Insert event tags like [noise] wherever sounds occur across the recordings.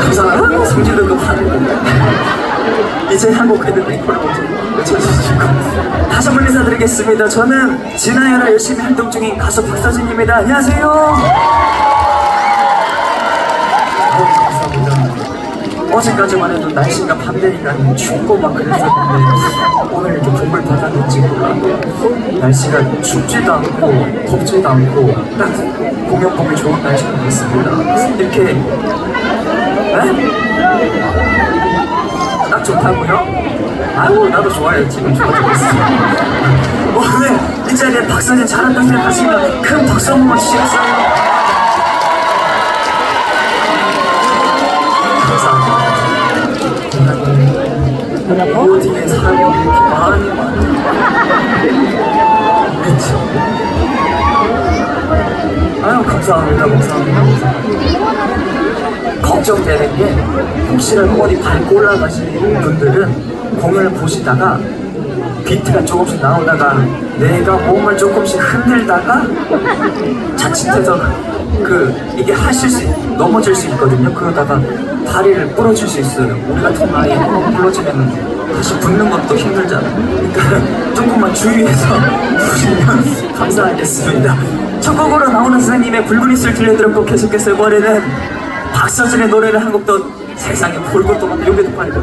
감사합니다. 성질도 급하네. 이제 한국회들 이걸 먼저 외쳐주시고 다시 한번 인사드리겠습니다. 저는 진아연을 열심히 활동 중인 가수 박서진입니다. 안녕하세요. 어제까지만 해도 날씨가 밤 되니까 춥고 막 그랬었는데 오늘 이렇게 복을 받았는지 몰라도 날씨가 춥지도 않고 덥지도 않고 딱 공연 보기 좋은 날씨가 됐습니다. 이렇게 네? 딱 좋다고요? 아이고 나도 좋아요 지금 좋아지고 있어 오늘 이 자리에 박사님 잘한다고 생각하시면 큰 박수 한 번만 주시겠어요? 오디에 사람이 이렇게 많이 많이 그쵸 아유 감사합니다. 감사합니다. 걱정되는 게 혹시라도 어디 밟고 올라가시는 분들은 공연을 보시다가 비트가 조금씩 나오다가 내가 몸을 조금씩 흔들다가 자칫해서 그 이게 하실 수 넘어질 수 있거든요. 그러다가 다리를 부러질 수 있어요. 우리 같은 나이에 부러지면 다시 붙는 것도 힘들잖아요 그러니까 [laughs] 조금만 주의해서 보시면 [laughs] 감사하겠습니다. 첫 곡으로 나오는 선생님의 붉은 입술 들려드렸고 계속해서 이번에는 박서진의 노래를 한 곡도 세상에 볼 것도 많고 여기도 팔고.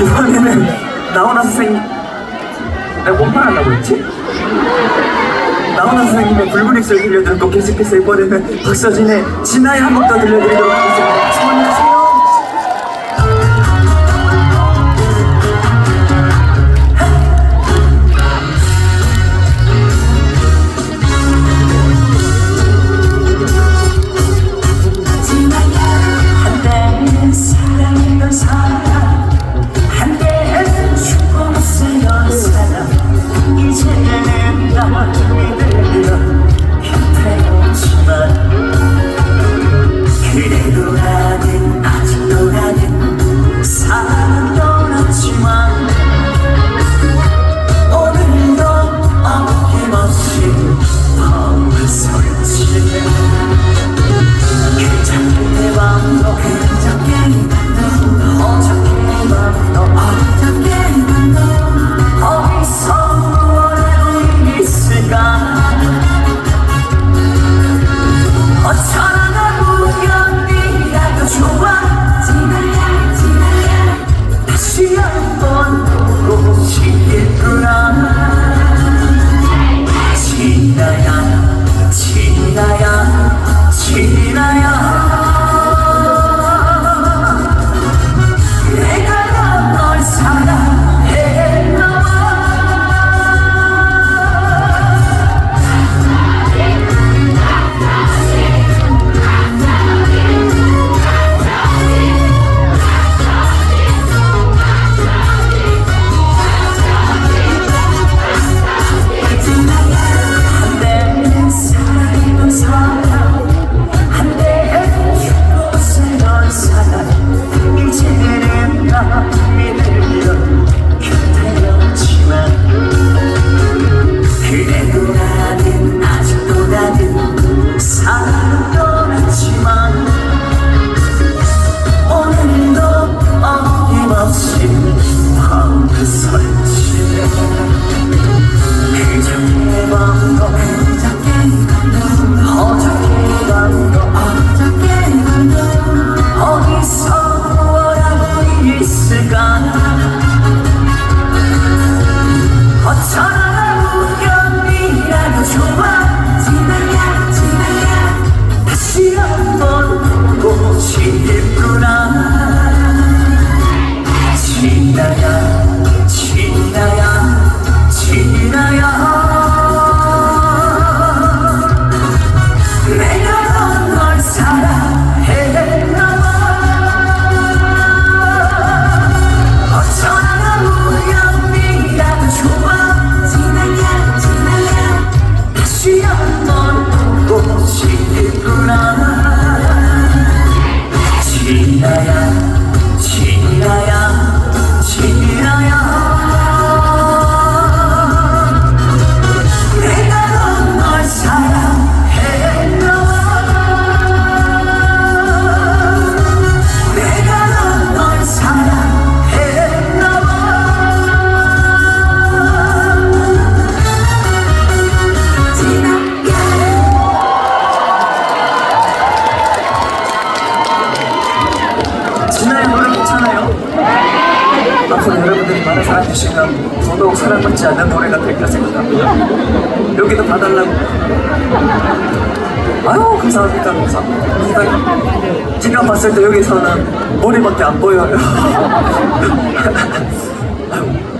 이번에는 나훈아 선생님 내가 뭔 말 하려고 했지? 나훈아 선생님의 붉은 입술 들려드렸고 계속해서 이번에는 박서진의 진아의 한곡더 들려드리도록 하겠습니다. 한때 앞으로 여러분들이 많은 사랑 주시면 더더욱 사랑받지 않는 노래가 될까 생각합니다. 여기도 봐달라고. 아유 감사합니다 감사합니다. 제가 봤을 때 여기서는 머리밖에 안 보여요. [laughs]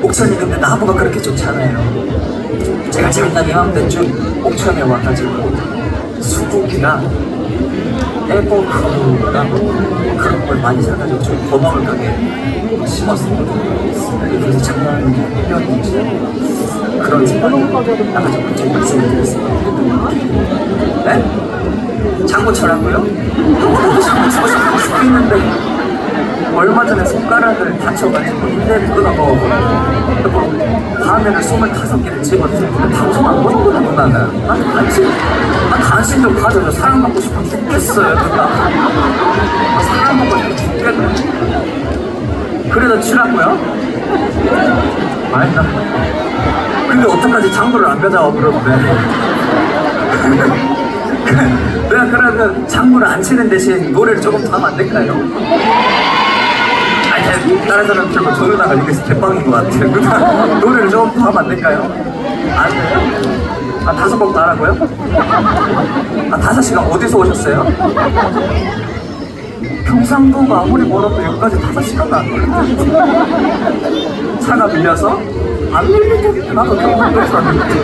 옥천이 근데 나무가 그렇게 좋잖아요. 제가 작년 이맘때쯤 옥천에 와가지고 수국이랑 에버크랑 그런 걸 많이 사가지고 좀 버먹을 가게 심었었거든요. 그래서 작년 1년인지 그런 생각이 나가지고 좀 말씀을 드렸습니다. 네? 장구 치고 싶고 싶겠는데 얼마 전에 손가락을 다쳐가지고 인대를 그리고 바늘을 25개를 집었어요. 근데 방송 안 보는구나 누나는. 난 관심, 난 관심 좀 가져줘. 사랑받고 싶어 죽겠어요 누나. 나 사랑받고 싶어 죽겠네. 그래도 치라고요? 아니다. 근데 어떡하지 장구를 안 가져와 그러는데. [laughs] 내가 그러면 장구를 안 치는 대신 노래를 조금 더 하면 안 될까요? 다른 사람 들고 저 누나가 이게 대빵인 것 같아요. [laughs] 노래를 더 하면 안 될까요? 안 돼요? 아, 다섯 곡 나라고요? 아, 다섯 시간 어디서 오셨어요? 경상도가 아무리 멀어도 여기까지 다섯 시간도 안 걸려요. 차가 밀려서? 안 밀리겠는데, 나도 경상도에서 왔는데.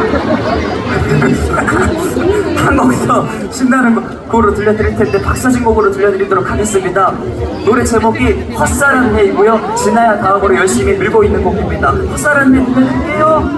한곡더 신나는 곡- 곡으로 들려드릴 텐데 박서진 곡으로 들려드리도록 하겠습니다. 노래 제목이 헛사랑 해이고요. 진아야 다음으로 열심히 밀고 있는 곡입니다. 헛사랑 해 들려드릴게요.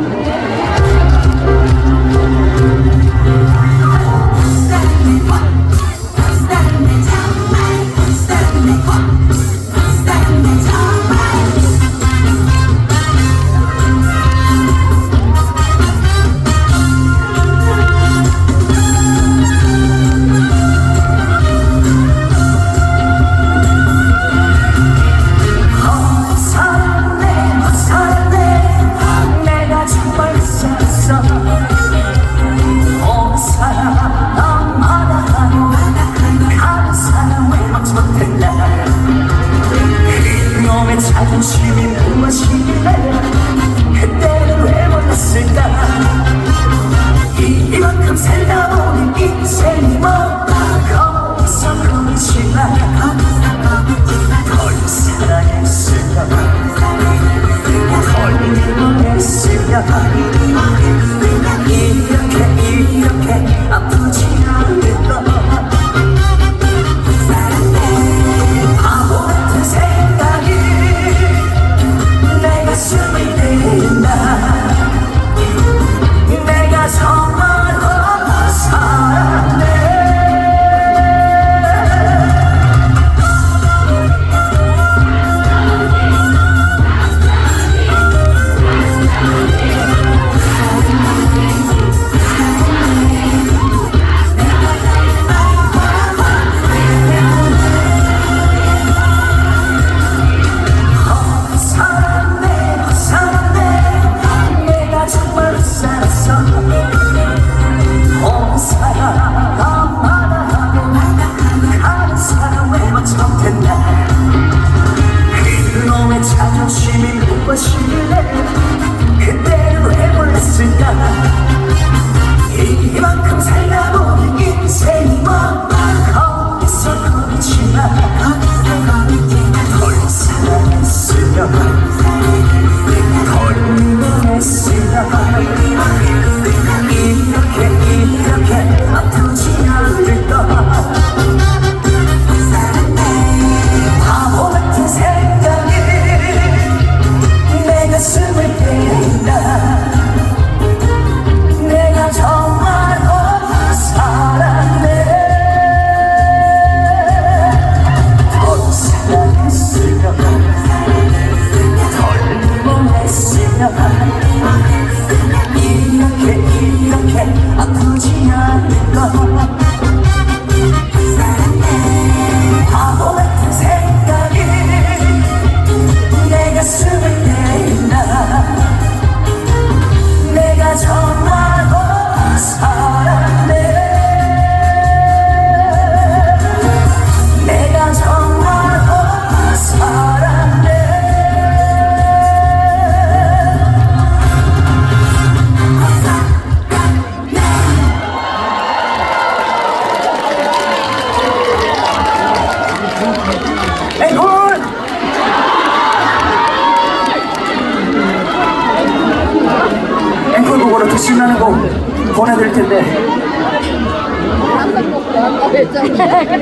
보내드릴 텐데.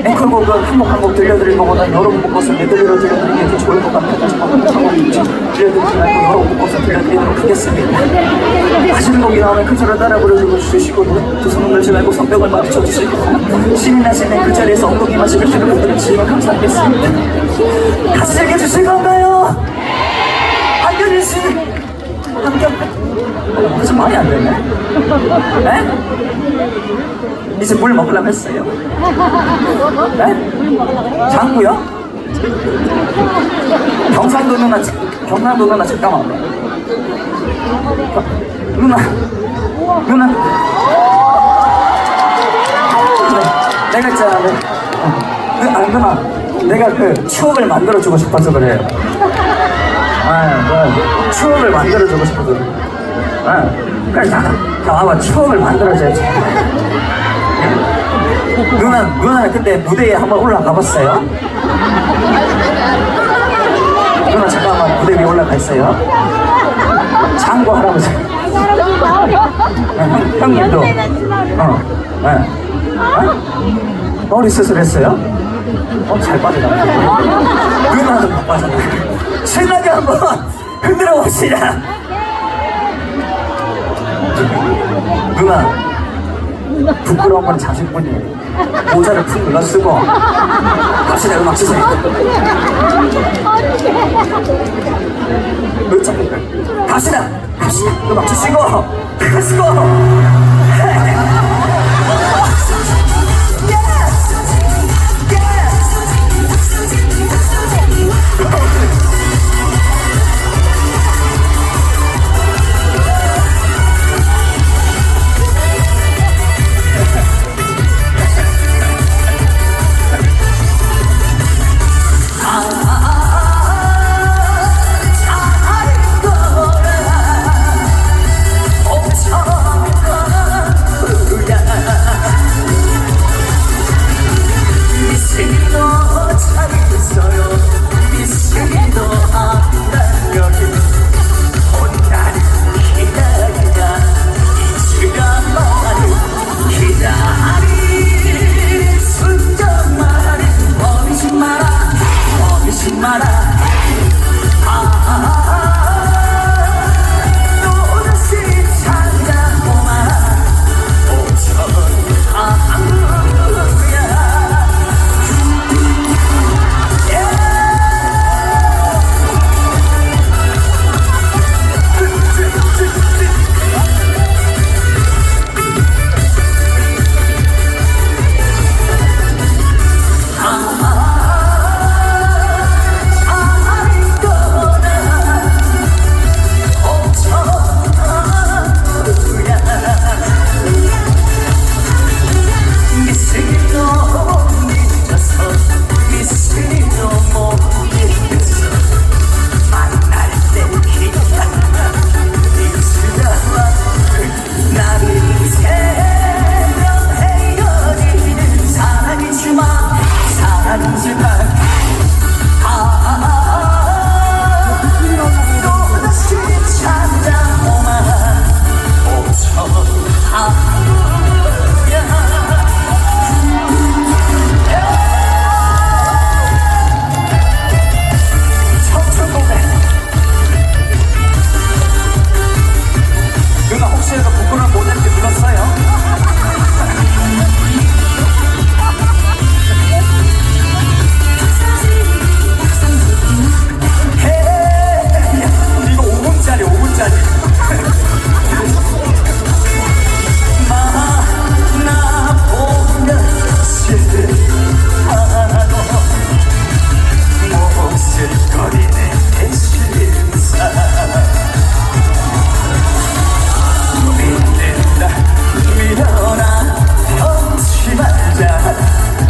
앵콜곡은 한곡한곡 들려드릴 것보다 여러 곡 묶어서 메들리로 들려드리는 게 더 좋을 것 같아서 들려드리지 말고 여러 곡 묶어서 들려드리도록 하겠습니다. 하시는 곡이 나오면 그 절을 따라 부르고 주시고 두 손을 들지 말고 손뼉을 맞춰 주시고 신이 나시는 그 자리에서 엉덩이 마시고 주는 분들을 주시면 감사하겠습니다. 같이 즐겨주실 건가요? 씨 한겨 어, 좀 많이 안 되네? 네? 이제 물 먹으려고 했어요? 네? 장구요? 경상도 누나 경상도 누나 잠깐만. 겨- 누나 누나. 내가 있잖아 내, 어, 누- 아, 누나. 내가 그 추억을 만들어주고 싶어서 그래요. 아, 뭐, 추억을 만들어주고 싶어서 아, 그래 다, 다 와봐 추억을 만들어줘야지 누나 누나는 그때 무대에 한번 올라가 봤어요? 누나 잠깐만 무대 위에 올라가 있어요 장고 할아버지 어, 형, 형님도 어, 네. 어? 머리 수술했어요? 어, 잘 빠져나가 누나도 못 빠져나 신나게 한번 흔들어 봅시다 누나 부끄러운 건 자식분이 모자를 푹 눌러 쓰고 같이 내가 막 치세요. 왜 자꾸 그래? 갑시다. 갑시다. 음악 치시고 가시고. Yeah!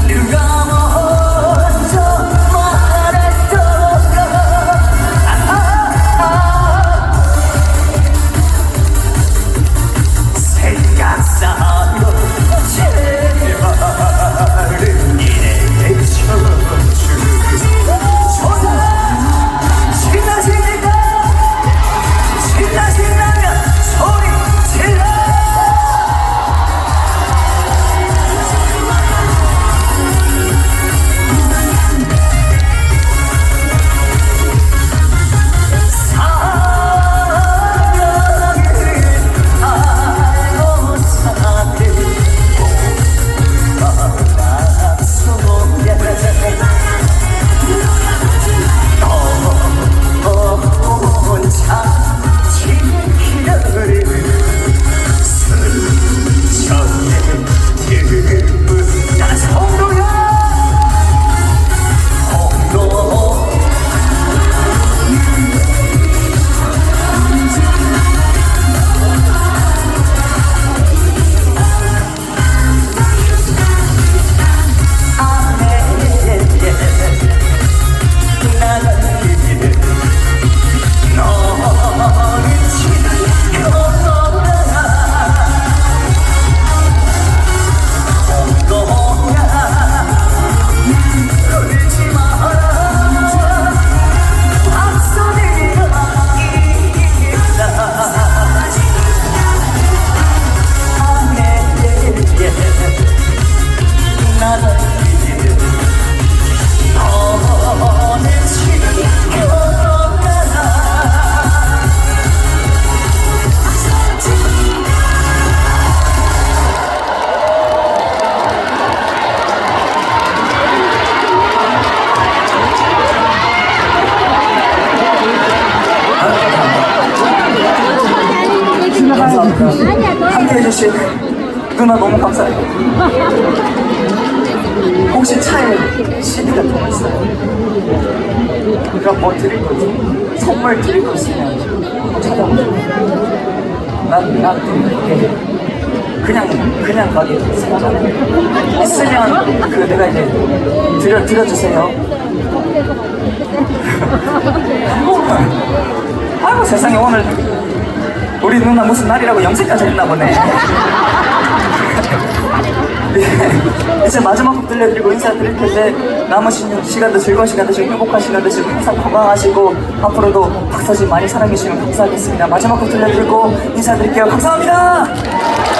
You're on 있어요? 그럼 뭐 드릴 거 있어? 선물 드릴 거 있으면 찾아보세요. 난, 난 이게 그냥, 그냥 가게 생각하네. 있으면 그 내가 이제 드려, 드려주세요. [laughs] 아이고 세상에 오늘 우리 누나 무슨 날이라고 염색까지 했나 보네. 예, [laughs] 이제 마지막 곡 들려드리고 인사드릴 텐데 남으신 시간도 즐거운 시간 되시고 행복한 시간 되시고 항상 건강하시고 앞으로도 박서진 많이 사랑해주시면 감사하겠습니다. 마지막 곡 들려드리고 인사드릴게요. 감사합니다.